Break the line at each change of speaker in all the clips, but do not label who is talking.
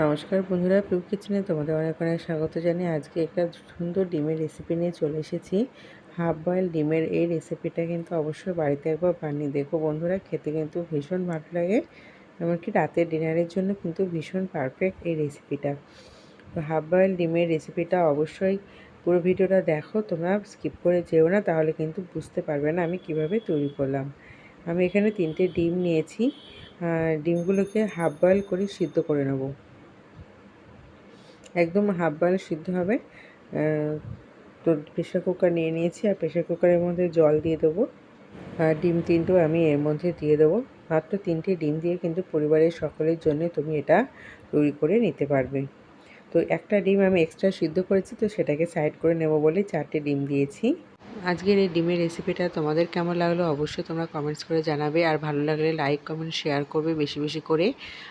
নমস্কার বন্ধুরা পিউ কিচেনে তোমাদের অনেক অনেক স্বাগত জানিয়ে আজকে একটা সুন্দর ডিমের রেসিপি নিয়ে চলে এসেছি। হাফ বয়েল ডিমের এই রেসিপিটা কিন্তু অবশ্যই বাড়িতে একবার বানিয়ে দেখো বন্ধুরা, খেতে কিন্তু ভীষণ ভালো লাগে, এমনকি রাতের ডিনারের জন্য কিন্তু ভীষণ পারফেক্ট এই রেসিপিটা তো হাফ বয়েল ডিমের রেসিপিটা অবশ্যই পুরো ভিডিওটা দেখো, তোমরা স্কিপ করে যেও না, তাহলে কিন্তু বুঝতে পারবে না আমি কীভাবে তৈরি করলাম। আমি এখানে তিনটে ডিম নিয়েছি ডিমগুলোকে হাফ বয়েল করে সিদ্ধ করে নেব। একদম হাফ বয়েল সিদ্ধ হবে। তো প্রেশার কুকার নিয়ে নিয়েছি আর প্রেশার কুকারের মধ্যে জল দিয়ে দেবো। আর ডিম তিনটেও আমি এর মধ্যে দিয়ে দেবো। মাত্র তিনটে ডিম দিয়ে কিন্তু পরিবারের সকলের জন্য তুমি এটা তৈরি করে নিতে পারবে। তো একটা ডিম আমি এক্সট্রা সিদ্ধ করেছি, তো সেটাকে সাইড করে নেব বলে চারটে ডিম দিয়েছি। আজকের এই ডিমের রেসিপিটা তোমাদের কেমন লাগল অবশ্যই তোমরা কমেন্টস করে জানাবে। আর ভালো লাগলে লাইক কমেন্ট শেয়ার করবে বেশি বেশি করে।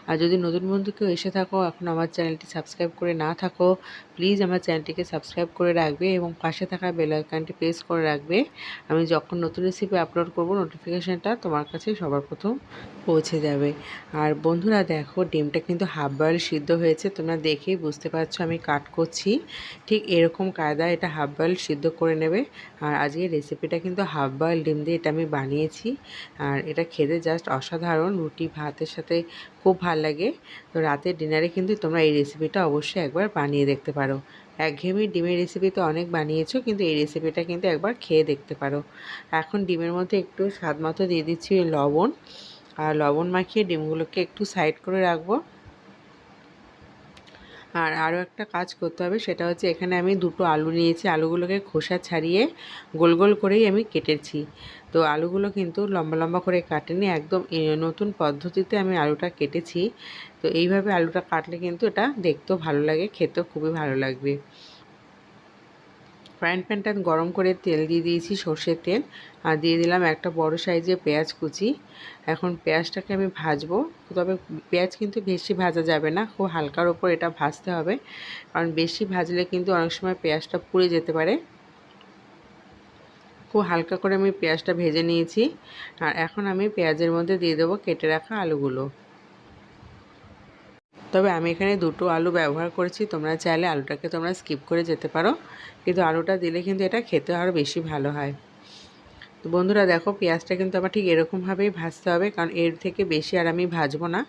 আর যদি নতুন বন্ধু কেউ এসে থাকো, এখন আমার চ্যানেলটি সাবস্ক্রাইব করে না থাকো প্লিজ আমার চ্যানেলটিকে সাবস্ক্রাইব করে রাখবে এবং পাশে থাকা বেল আইকনটি প্রেস করে রাখবে। আমি যখন নতুন রেসিপি আপলোড করব নোটিফিকেশানটা তোমার কাছে সবার প্রথম পৌঁছে যাবে। আর বন্ধুরা দেখো, ডিমটা কিন্তু হাফ বয়েল সিদ্ধ হয়েছে। তোমরা দেখেই বুঝতে পারছ আমি কাট করছি। ঠিক এরকম কায়দায় এটা হাফ বয়েল সিদ্ধ করে নেবে। আর আজকে রেসিপিটা কিন্তু হাফ বয়েল ডিম দিয়ে এটা আমি বানিয়েছি। আর এটা খেতে জাস্ট অসাধারণ। রুটি, ভাতের সাথে খুব ভালো লাগে। তো রাতের ডিনারে কিন্তু তোমরা এই রেসিপিটা অবশ্যই একবার বানিয়ে দেখতে পারো। একঘেয়েমি ডিমের রেসিপি তো অনেক বানিয়েছো, কিন্তু এই রেসিপিটা কিন্তু একবার খেয়ে দেখতে পারো। এখন ডিমের মধ্যে একটু স্বাদ মতো দিয়ে দিচ্ছি লবণ। আর লবণ মাখিয়ে ডিমগুলোকে একটু সাইড করে রাখব। আর আরও একটা কাজ করতে হবে, সেটা হচ্ছে এখানে আমি দুটো আলু নিয়েছি। আলুগুলোকে খোসা ছাড়িয়ে গোল গোল করেই আমি কেটেছি। তো আলুগুলো কিন্তু লম্বা লম্বা করে কাটেনি, একদম নতুন পদ্ধতিতে আমি আলুটা কেটেছি। তো এইভাবে আলুটা কাটলে কিন্তু এটা দেখতেও ভালো লাগে, খেতেও খুবই ভালো লাগবে। ফ্রাইং প্যানটা গরম করে তেল দিয়ে দিয়েছি সর্ষের তেল। আর দিয়ে দিলাম একটা বড় সাইজের পেঁয়াজ কুচি। এখন পেঁয়াজটাকে আমি ভাজবো। তবে পেঁয়াজ কিন্তু বেশি ভাজা যাবে না, খুব হালকার ওপর এটা ভাজতে হবে। কারণ বেশি ভাজলে কিন্তু অনেক সময় পেঁয়াজটা পুড়ে যেতে পারে। খুব হালকা করে আমি পেঁয়াজটা ভেজে নিয়েছি। আর এখন আমি পেঁয়াজের মধ্যে দিয়ে দেবো কেটে রাখা আলুগুলো। তবে আমি এখানে দুটো আলু ব্যবহার করেছি। তোমরা চাইলে আলুটাকে তোমরা স্কিপ করে যেতে পারো। কিন্তু আলুটা দিলে কিন্তু এটা খেতে আরও বেশি ভালো হয়। তো বন্ধুরা দেখো, পেঁয়াজটা কিন্তু আমার ঠিক এরকমভাবেই ভাজতে হবে, কারণ এর থেকে বেশি আর আমি ভাজবো না।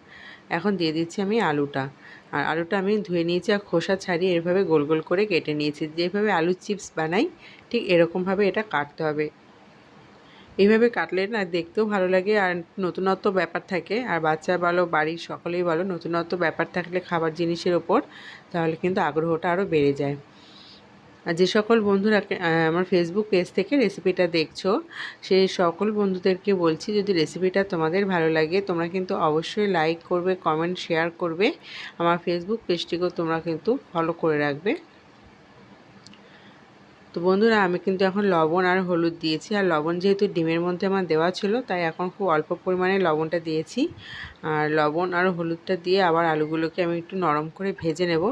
এখন দিয়ে দিচ্ছি আমি আলুটা। আর আলুটা আমি ধুয়ে নিয়েছি আর খোসা ছাড়িয়ে এভাবে গোল গোল করে কেটে নিয়েছি। যেভাবে আলুর চিপস বানাই, ঠিক এরকমভাবে এটা কাটতে হবে। এইভাবে কাটলে না দেখতেও ভালো লাগে আর নতুনত্ব ব্যাপার থাকে। আর বাচ্চা বলো, বাড়ির সকলেই বলো, নতুনত্ব ব্যাপার থাকলে খাবার জিনিসের ওপর তাহলে কিন্তু আগ্রহটা আরও বেড়ে যায়। আর যে সকল বন্ধুরা আমার ফেসবুক পেজ থেকে রেসিপিটা দেখছ সেই সকল বন্ধুদেরকে বলছি, যদি রেসিপিটা তোমাদের ভালো লাগে, তোমরা কিন্তু অবশ্যই লাইক করবে কমেন্ট শেয়ার করবে। আমার ফেসবুক পেজটিকেও তোমরা কিন্তু ফলো করে রাখবে। তো বন্ধুরা, আমি কিন্তু এখন লবণ আর হলুদ দিয়েছি। আর লবণ যেহেতু ডিমের মধ্যে আমার দেওয়া ছিল, তাই এখন খুব অল্প পরিমাণে লবণটা দিয়েছি। আর লবণ আর হলুদটা দিয়ে আবার আলুগুলোকে আমি একটু নরম করে ভেজে নেব।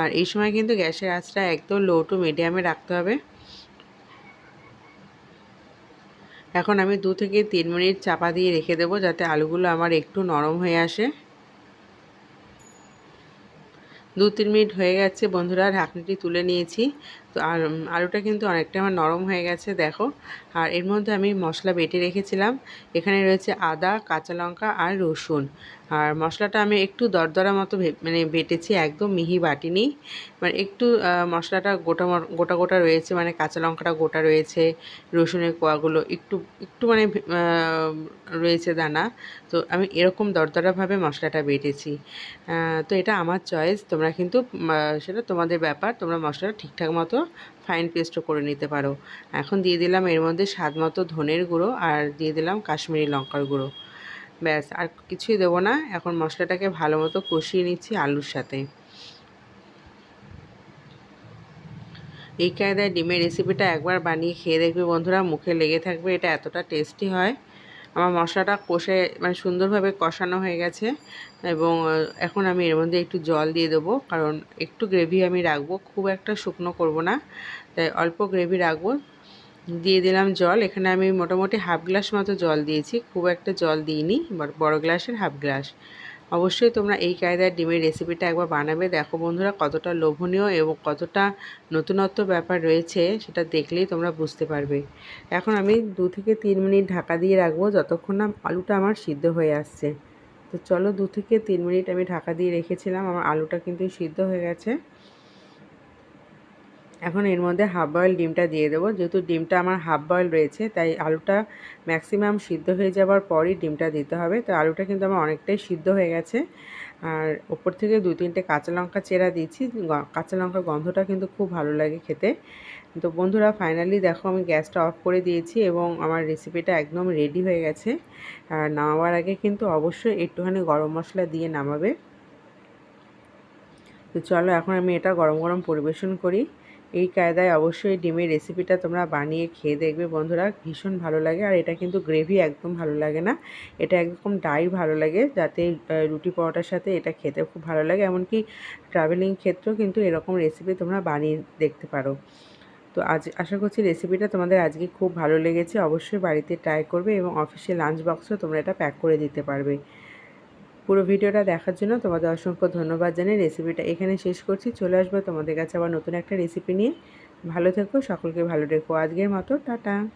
আর এই সময় কিন্তু গ্যাসের আঁচটা একদম লো টু মিডিয়ামে রাখতে হবে। এখন আমি দু থেকে তিন মিনিট চাপা দিয়ে রেখে দেবো, যাতে আলুগুলো আমার একটু নরম হয়ে আসে। দু তিন মিনিট হয়ে গেছে বন্ধুরা, ঢাকনিটি তুলে নিয়েছি। তো আর আলুটা কিন্তু অনেকটা আমার নরম হয়ে গেছে, দেখো। আর এর মধ্যে আমি মশলা বেটে রেখেছিলাম। এখানে রয়েছে আদা, কাঁচা লঙ্কা আর রসুন। আর মশলাটা আমি একটু দরদরা মতো মানে বেটেছি, একদম মিহি বাটিনি। মানে একটু মশলাটা গোটা গোটা গোটা রয়েছে মানে কাঁচা লঙ্কাটা গোটা রয়েছে, রসুনের কোয়াগুলো একটু একটু মানে রয়েছে দানা। তো আমি এরকম দরদরাভাবে মশলাটা বেটেছি। তো এটা আমার চয়েস, তোমরা কিন্তু সেটা তোমাদের ব্যাপার, তোমরা মশলাটা ঠিকঠাক মতো ফাইন পেস্টও করে নিতে পারো। এখন দিয়ে দিলাম এর মধ্যে স্বাদ মতো ধনের গুঁড়ো আর দিয়ে দিলাম কাশ্মীরি লঙ্কার গুঁড়ো। ব্যাস, আর কিছুই দেবো না। এখন মশলাটাকে ভালো মতো কষিয়ে নিচ্ছি আলুর সাথে। এই কায়দায় ডিমের রেসিপিটা একবার বানিয়ে খেয়ে দেখবে বন্ধুরা, মুখে লেগে থাকবে, এটা এতটা টেস্টি হয়। আমার মশলাটা কষে মানে সুন্দরভাবে কষানো হয়ে গেছে এবং এখন আমি এর মধ্যে একটু জল দিয়ে দেবো, কারণ একটু গ্রেভি আমি রাখব, খুব একটা শুকনো করব না। তাই অল্প গ্রেভি রাখব। দিয়ে দিলাম জল, এখানে আমি মোটামুটি হাফ গ্লাস মতো জল দিয়েছি, খুব একটা জল দিইনি, বড় গ্লাসের হাফ গ্লাস অবশ্যই তোমরা এই কায়দায় ডিমের রেসিপিটা একবার বানাবে। দেখো বন্ধুরা, কতটা লোভনীয় এবং কতটা নতুনত্ব ব্যাপার রয়েছে, সেটা দেখলেই তোমরা বুঝতে পারবে। এখন আমি দু থেকে তিন মিনিট ঢাকা দিয়ে রাখব, যতক্ষণ না আলুটা আমার সিদ্ধ হয়ে আসছে। তো চলো দু থেকে তিন মিনিট আমি ঢাকা দিয়ে রেখেছিলাম, আমার আলুটা কিন্তু সিদ্ধ হয়ে গেছে। এখন এর মধ্যে হাফ বয়েল ডিমটা দিয়ে দেবো। যেহেতু ডিমটা আমার হাফ বয়েল রয়েছে, তাই আলুটা ম্যাক্সিমাম সিদ্ধ হয়ে যাওয়ার পরই ডিমটা দিতে হবে। তো আলুটা কিন্তু আমার অনেকটাই সিদ্ধ হয়ে গেছে। আর ওপর থেকে দু তিনটে কাঁচা লঙ্কা চেরা দিয়েছি। কাঁচা লঙ্কার গন্ধটা কিন্তু খুব ভালো লাগে খেতে। তো বন্ধুরা ফাইনালি দেখো আমি গ্যাসটা অফ করে দিয়েছি এবং আমার রেসিপিটা একদম রেডি হয়ে গেছে। আর নামাবার আগে কিন্তু অবশ্যই একটুখানি গরম মশলা দিয়ে নামাবে। তো চলো, এখন আমি এটা গরম গরম পরিবেশন করি। এই কায়দায় অবশ্যই ডিমের রেসিপিটা তোমরা বানিয়ে খেয়ে দেখবে বন্ধুরা। ভীষণ ভালো লাগে আর এটা কিন্তু গ্রেভি একদম ভালো লাগে না। এটা একদম ডাই ভালো লাগে যাতে রুটি পরোটার সাথে এটা খেতে খুব ভালো লাগে। এমনকি ট্রাভেলিং ক্ষেত্রেও কিন্তু এরকম রেসিপি তোমরা বানিয়ে দেখতে পারো। তো আজ আশা করছি রেসিপিটা তোমাদের আজকে খুব ভালো লেগেছে। অবশ্যই বাড়িতে ট্রাই করবে এবং অফিসে লাঞ্চ বক্সেও তোমরা এটা প্যাক করে দিতে পারবে। পুরো ভিডিওটা দেখার জন্য তোমাদের অসংখ্য ধন্যবাদ জানিয়ে রেসিপিটা এখানে শেষ করছি। চলে আসব তোমাদের কাছে আবার নতুন একটা রেসিপি নিয়ে। ভালো থেকো, সকলকে ভালো রেখো। আজকের মতো, টাটা।